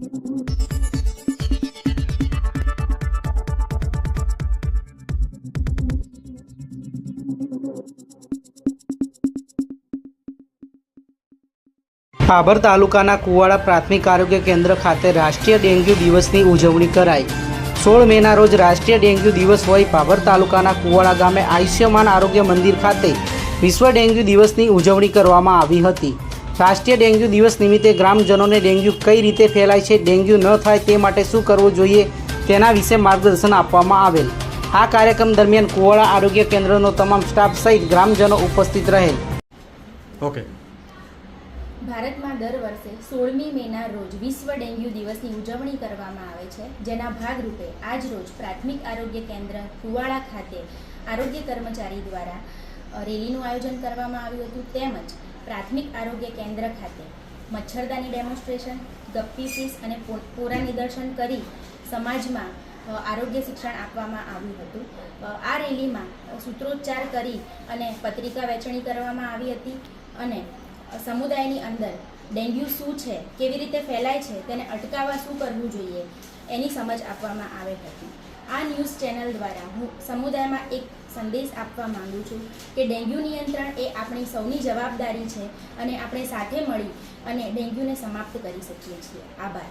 ભાભર તાલુકાના કુવાડા પ્રાથમિક આરોગ્ય કેન્દ્ર ખાતે રાષ્ટ્રીય ડેન્ગ્યુ દિવસની ઉજવણી કરાઈ. સોળ મેના રોજ રાષ્ટ્રીય ડેન્ગ્યુ દિવસ હોય ભાભર તાલુકાના કુવાડા ગામે આયુષ્યમાન આરોગ્ય મંદિર ખાતે વિશ્વ ડેન્ગ્યુ દિવસની ઉજવણી કરવામાં આવી હતી. રાષ્ટ્રીય ડેન્ગ્યુ દિવસ નિમિત્તે ગ્રામજનોને ડેન્ગ્યુ કઈ રીતે ફેલાય છે ડેન્ગ્યુ ન થાય તે માટે શું કરવું જોઈએ તેના વિશે માર્ગદર્શન આપવામાં આવેલ. આ કાર્યક્રમ દરમિયાન કુવાડા આરોગ્ય કેન્દ્રનો તમામ સ્ટાફ સહિત ગ્રામજનો ઉપસ્થિત રહેલ. ઓકે. ભારતમાં દર વર્ષે સોળમી મેના રોજ વિશ્વ ડેન્ગ્યુ દિવસની ઉજવણી કરવામાં આવે છે જેના ભાગરૂપે આજ રોજ પ્રાથમિક આરોગ્ય કેન્દ્ર કુવાડા ખાતે આરોગ્ય કર્મચારી દ્વારા રેલીનું આયોજન કરવામાં આવ્યું હતું. તેમજ પ્રાથમિક આરોગ્ય કેન્દ્ર ખાતે મચ્છરદાની ડેમોન્સ્ટ્રેશન, ગપ્પી ફીસ અને પોરા નિદર્શન કરી સમાજમાં આરોગ્ય શિક્ષણ આપવામાં આવ્યું હતું. આ રેલીમાં સૂત્રોચ્ચાર કરી અને પત્રિકા વહેંચણી કરવામાં આવી હતી અને સમુદાયની અંદર ડેન્ગ્યુ શું છે, કેવી રીતે ફેલાય છે, તેને અટકાવવા શું કરવું જોઈએ, એની સમજ આપવામાં આવે હતી. આ ન્યૂઝ ચેનલ દ્વારા હું સમુદાયમાં એક સંદેશ આપવા માંગુ છું કે ડેન્ગ્યુ નિયંત્રણ એ આપણી સૌની જવાબદારી છે અને આપણે સાથે મળી અને ડેન્ગ્યુને સમાપ્ત કરી શકીએ છીએ. આભાર.